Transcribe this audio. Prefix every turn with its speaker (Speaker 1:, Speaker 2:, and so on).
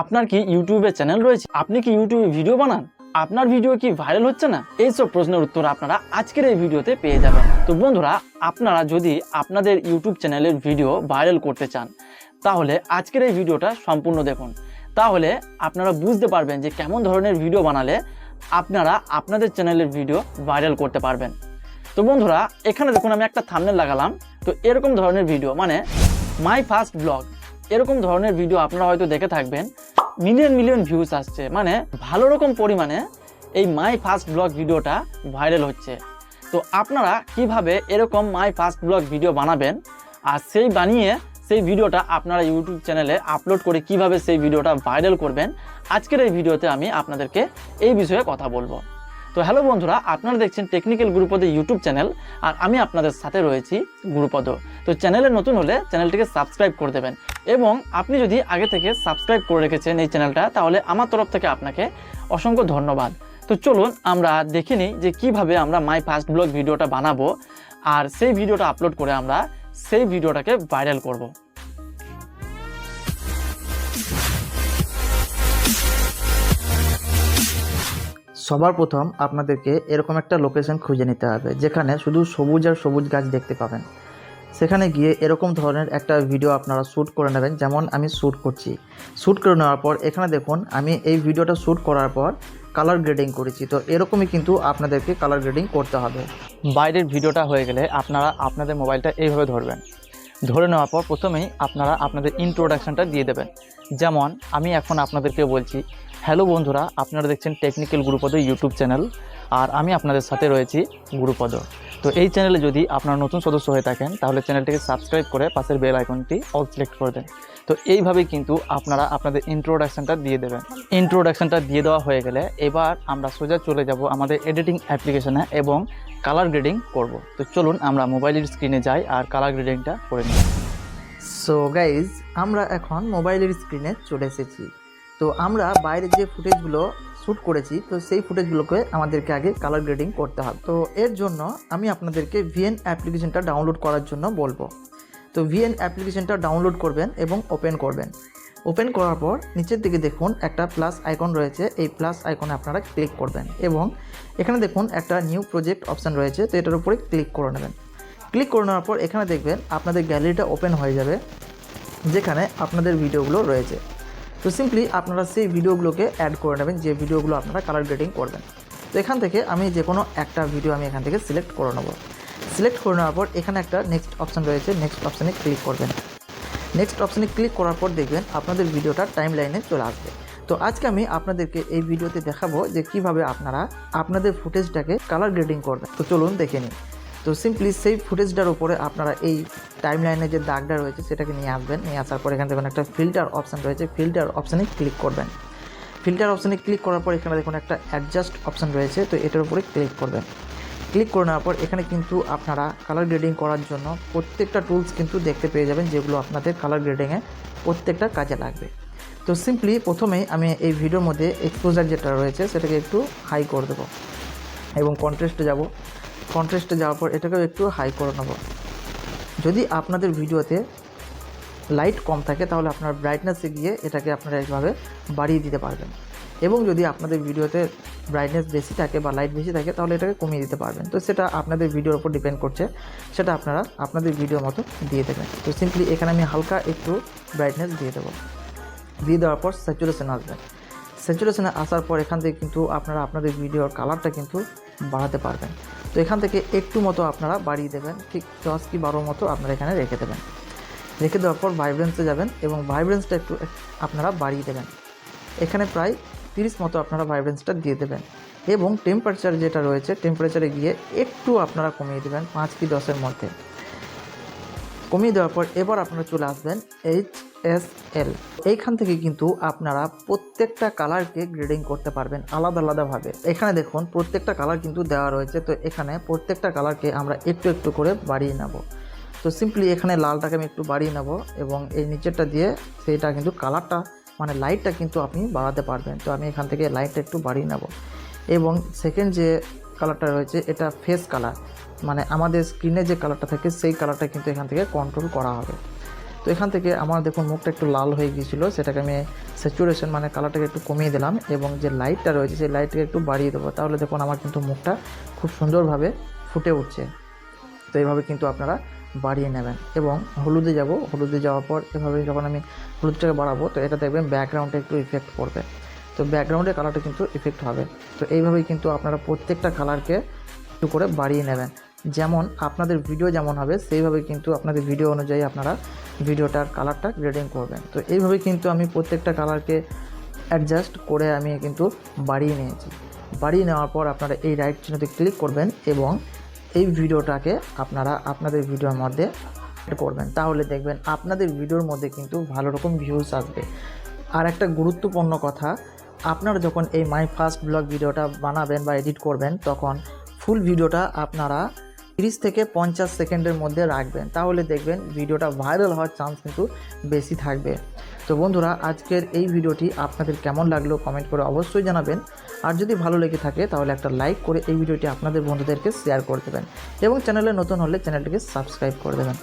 Speaker 1: আপনার কি ইউটিউবে চ্যানেল রয়েছে? আপনি কি ইউটিউবে ভিডিও বানান? আপনার ভিডিও কি ভাইরাল হচ্ছে না? এইসব প্রশ্নের উত্তর আপনারা আজকের এই ভিডিওতে পেয়ে যাবেন। তো বন্ধুরা, আপনারা যদি আপনাদের ইউটিউব চ্যানেলের ভিডিও ভাইরাল করতে চান, তাহলে আজকের এই ভিডিওটা সম্পূর্ণ দেখুন। তাহলে আপনারা বুঝতে পারবেন যে কেমন ধরনের ভিডিও বানালে আপনারা আপনাদের চ্যানেলের ভিডিও ভাইরাল করতে পারবেন। তো বন্ধুরা, এখানে দেখুন আমি একটা থামনেল লাগালাম। তো এরকম ধরনের ভিডিও মানে মাই ফার্স্ট ব্লগ এরকম ধরনের ভিডিও আপনারা হয়তো দেখে থাকবেন। মিলিয়ন মিলিয়ন ভিউজ আসছে। মানে ভালো রকম পরিমাণে এই মাই ফার্স্ট ব্লগ ভিডিওটা ভাইরাল হচ্ছে। তো আপনারা কীভাবে এরকম মাই ফার্স্ট ব্লগ ভিডিও বানাবেন আর সেই বানিয়ে সেই ভিডিওটা আপনারা ইউটিউব চ্যানেলে আপলোড করে কীভাবে সেই ভিডিওটা ভাইরাল করবেন, আজকের এই ভিডিওতে আমি আপনাদেরকে এই বিষয়ে কথা বলব। তো হ্যালো বন্ধুরা, আপনারা দেখছেন টেকনিক্যাল গুরুপদ ইউটিউব চ্যানেল আর আমি আপনাদের সাথে রয়েছি গুরুপদ তো চ্যানেলে নতুন হলে চ্যানেলটিকে সাবস্ক্রাইব করে দেবেন, এবং আপনি যদি আগে থেকে সাবস্ক্রাইব করে রেখেছেন এই চ্যানেলটা তাহলে আমার তরফ থেকে আপনাকে অসংখ্য ধন্যবাদ তো চলুন আমরা দেখে নিই যে কীভাবে আমরা মাই ফার্স্ট ব্লগ ভিডিওটা বানাবো, আর সেই ভিডিওটা আপলোড করে আমরা সেই ভিডিওটাকে ভাইরাল করব।
Speaker 2: সবার প্রথম আপনাদেরকে এরকম একটা লোকেশন খুঁজে নিতে হবে, যেখানে শুধু সবুজ আর সবুজ গাছ দেখতে পাবেন। সেখানে গিয়ে এরকম ধরনের একটা ভিডিও আপনারা শ্যুট করে নেবেন, যেমন আমি শ্যুট করছি। শ্যুট করে নেওয়ার পর, এখানে দেখুন, আমি এই ভিডিওটা শ্যুট করার পর কালার গ্রেডিং করেছি। তো এরকমই কিন্তু আপনাদেরকে কালার গ্রেডিং করতে হবে।
Speaker 1: বাইরের ভিডিওটা হয়ে গেলে আপনারা আপনাদের মোবাইলটা এইভাবে ধরবেন। ধরে নেওয়ার পর প্রথমেই আপনারা আপনাদের ইন্ট্রোডাকশনটা দিয়ে দেবেন। যেমন, আমি এখন আপনাদেরকে বলছি হ্যালো বন্ধুরা, আপনারা দেখছেন টেকনিক্যাল গুরুপদ ইউটিউব চ্যানেল আর আমি আপনাদের সাথে রয়েছি গুরুপদ। তো এই চ্যানেলে যদি আপনারা নতুন সদস্য হয়ে থাকেন, তাহলে চ্যানেলটিকে সাবস্ক্রাইব করে পাশের বেল আইকনটি অল সিলেক্ট করে দেন। তো এইভাবেই কিন্তু আপনারা আপনাদের ইন্ট্রোডাকশনটা দিয়ে দেবেন। ইন্ট্রোডাকশানটা দিয়ে দেওয়া হয়ে গেলে এবার আমরা সোজা চলে যাব আমাদের এডিটিং অ্যাপ্লিকেশনে এবং কালার গ্রেডিং করব। তো চলুন আমরা মোবাইলের স্ক্রিনে যাই আর কালার গ্রেডিংটা করে নিই।
Speaker 2: সো গাইজ আমরা এখন মোবাইলের স্ক্রিনে চলে এসেছি। তো আমরা বাইরে যে ফুটেজগুলো শ্যুট করেছি, তো সেই ফুটেজগুলোকে আমাদেরকে আগে কালার গ্রেডিং করতে হবে। তো এর জন্য আমি আপনাদেরকে ভিএন অ্যাপ্লিকেশনটা ডাউনলোড করার জন্য বলব। তো ভিএন অ্যাপ্লিকেশনটা ডাউনলোড করবেন এবং ওপেন করবেন। ওপেন করার পর নিচের দিকে দেখুন একটা প্লাস আইকন রয়েছে, এই প্লাস আইকনে আপনারা ক্লিক করবেন এবং এখানে দেখুন একটা নিউ প্রজেক্ট অপশান রয়েছে, তো এটার উপরে ক্লিক করে নেবেন। ক্লিক করে নেওয়ার পর এখানে দেখবেন আপনাদের গ্যালারিটা ওপেন হয়ে যাবে, যেখানে আপনাদের ভিডিওগুলো রয়েছে। তো সিম্পলি আপনারা সেই ভিডিওগুলোকে অ্যাড করে নেবেন, যে ভিডিওগুলো আপনারা কালার গ্রেডিং করবেন। তো এখান থেকে আমি যে কোনো একটা ভিডিও আমি এখান থেকে সিলেক্ট করে নেব। সিলেক্ট করে নেওয়ার পর এখানে একটা নেক্সট অপশান রয়েছে নেক্সট অপশানে ক্লিক করবেন। নেক্সট অপশানে ক্লিক করার পর দেখবেন আপনাদের ভিডিওটা টাইম লাইনে চলে আসবে। তো আজকে আমি আপনাদেরকে এই ভিডিওতে দেখাবো যে কীভাবে আপনারা আপনাদের ফুটেজটাকে কালার গ্রেডিং করবেন। তো চলুন দেখে নিন তো সিম্পলি সেই ফুটেজটার উপরে আপনারা এই টাইম লাইনে যে দাগটা রয়েছে সেটাকে নিয়ে আসবেন। নিয়ে আসার পর এখানে দেখুন একটা ফিল্টার অপশান রয়েছে। ফিল্টার অপশানে ক্লিক করবেন। ফিল্টার অপশানে ক্লিক করার পর এখানে দেখুন একটা অ্যাডজাস্ট অপশান রয়েছে। তো এটার উপরে ক্লিক করবেন। ক্লিক করে নেওয়ার পর এখানে কিন্তু আপনারা কালার গ্রেডিং করার জন্য প্রত্যেকটা টুলস কিন্তু দেখতে পেয়ে যাবেন, যেগুলো আপনাদের কালার গ্রেডিংয়ে প্রত্যেকটা কাজে লাগবে। তো সিম্পলি প্রথমেই আমি এই ভিডিওর মধ্যে এক্সপোজার যেটা রয়েছে সেটাকে একটু হাই করে দেবো এবং কন্ট্রাস্টে যাব। কন্ট্রাস্টে যাওয়ার পর এটাকেও একটু হাই করে নেব। যদি আপনাদের ভিডিওতে লাইট কম থাকে, তাহলে আপনার ব্রাইটনেসে গিয়ে এটাকে আপনারা এইভাবে বাড়িয়ে দিতে পারবেন। এবং যদি আপনাদের ভিডিওতে ব্রাইটনেস বেশি থাকে বা লাইট বেশি থাকে, তাহলে এটাকে কমিয়ে দিতে পারবেন। তো সেটা আপনাদের ভিডিওর উপর ডিপেন্ড করছে। সেটা আপনারা আপনাদের ভিডিও মতো দিয়ে দেবেন। তো সিম্পলি এখানে আমি হালকা একটু ব্রাইটনেস দিয়ে দেবো। দিয়ে দেওয়ার পর স্যাচুরেশন আসবেন স্যাচুরেশনে আসার পর এখান থেকে কিন্তু আপনারা আপনাদের ভিডিওর কালারটা কিন্তু বাড়াতে পারবেন। তো এখান থেকে একটু মতো আপনারা বাড়িয়ে দেবেন, ঠিক দশ কি বারো মতো আপনারা এখানে রেখে দেবেন। রেখে দেওয়ার পর ভাইব্রেন্সে যাবেন এবং ভাইব্রেন্সটা একটু আপনারা বাড়িয়ে দেবেন। এখানে প্রায় তিরিশ মতো আপনারা ভাইব্রেন্সটা দিয়ে দেবেন এবং টেম্পারেচার যেটা রয়েছে টেম্পারেচারে গিয়ে একটু আপনারা কমিয়ে দেবেন পাঁচ কি দশের মধ্যে। কমিয়ে দেওয়ার পর এবার আপনারা চলে আসবেন এইচ এস এল এইখান থেকে কিন্তু আপনারা প্রত্যেকটা কালারকে গ্রেডিং করতে পারবেন আলাদা আলাদাভাবে। এখানে দেখুন, প্রত্যেকটা কালার কিন্তু দেওয়া রয়েছে। তো এখানে প্রত্যেকটা কালারকে আমরা একটু একটু করে বাড়িয়ে নেব। তো সিম্পলি এখানে লালটাকে আমি একটু বাড়িয়ে নেব এবং এই নিচেরটা দিয়ে সেইটা কিন্তু কালারটা মানে লাইটটা কিন্তু আপনি বাড়াতে পারবেন। তো আমি এখান থেকে লাইটটা একটু বাড়িয়ে নেব। এবং সেকেন্ড যে কালারটা রয়েছে, এটা ফেস কালার মানে আমাদের স্ক্রিনে যে কালারটা থাকে, সেই কালারটা কিন্তু এখান থেকে কন্ট্রোল করা হবে। তো এখান থেকে আমার দেখুন মুখটা একটু লাল হয়ে গিয়েছিল, সেটাকে আমি স্যাচুরেশন মানে কালারটাকে একটু কমিয়ে দিলাম এবং যে লাইটটা রয়েছে সেই লাইটটাকে একটু বাড়িয়ে দেবো। তাহলে দেখুন আমার কিন্তু মুখটা খুব সুন্দরভাবে ফুটে উঠছে। তো এইভাবে কিন্তু আপনারা বাড়িয়ে নেবেন এবং হলুদে যাব। হলুদে যাওয়ার পর এভাবে যখন আমি হলুদটাকে বাড়াবো, তো এটা দেখবেন ব্যাকগ্রাউন্ডে একটু ইফেক্ট পড়বে। তো ব্যাকগ্রাউন্ডের কালারটা কিন্তু ইফেক্ট হবে। তো এইভাবেই কিন্তু আপনারা প্রত্যেকটা কালারকে একটু করে বাড়িয়ে নেবেন। যেমন আপনাদের ভিডিও যেমন হবে, সেইভাবে কিন্তু আপনাদের ভিডিও অনুযায়ী আপনারা ভিডিওটার কালারটা গ্রেডিং করবেন। তো এইভাবে কিন্তু আমি প্রত্যেকটা কালারকে অ্যাডজাস্ট করে আমি কিন্তু বাড়িয়ে নিয়েছি। বাড়িয়ে নেওয়ার পর আপনারা এই রাইট চিহ্নতে ক্লিক করবেন এবং এই ভিডিওটাকে আপনারা আপনাদের ভিডিওর মধ্যে করবেন। তাহলে দেখবেন আপনাদের ভিডিওর মধ্যে কিন্তু ভালো রকম ভিউজ আসবে। আর একটা গুরুত্বপূর্ণ কথা, আপনারা যখন এই মাই ফার্স্ট ব্লগ ভিডিওটা বানাবেন বা এডিট করবেন, তখন ফুল ভিডিওটা আপনারা তিরিশ থেকে পঞ্চাশ সেকেন্ডের মধ্যে রাখবেন, তাহলে দেখবেন ভিডিওটা ভাইরাল হওয়ার চান্স কিন্তু বেশি থাকবে। তো বন্ধুরা, আজকের এই ভিডিওটি আপনাদের কেমন লাগল কমেন্ট করে অবশ্যই জানাবেন। আর যদি ভালো লেগে থাকে, তাহলে একটা লাইক করে এই ভিডিওটি আপনাদের বন্ধুদেরকে শেয়ার করে দেবেন। এবং চ্যানেলে নতুন হলে চ্যানেলটিকে সাবস্ক্রাইব করে দেবেন।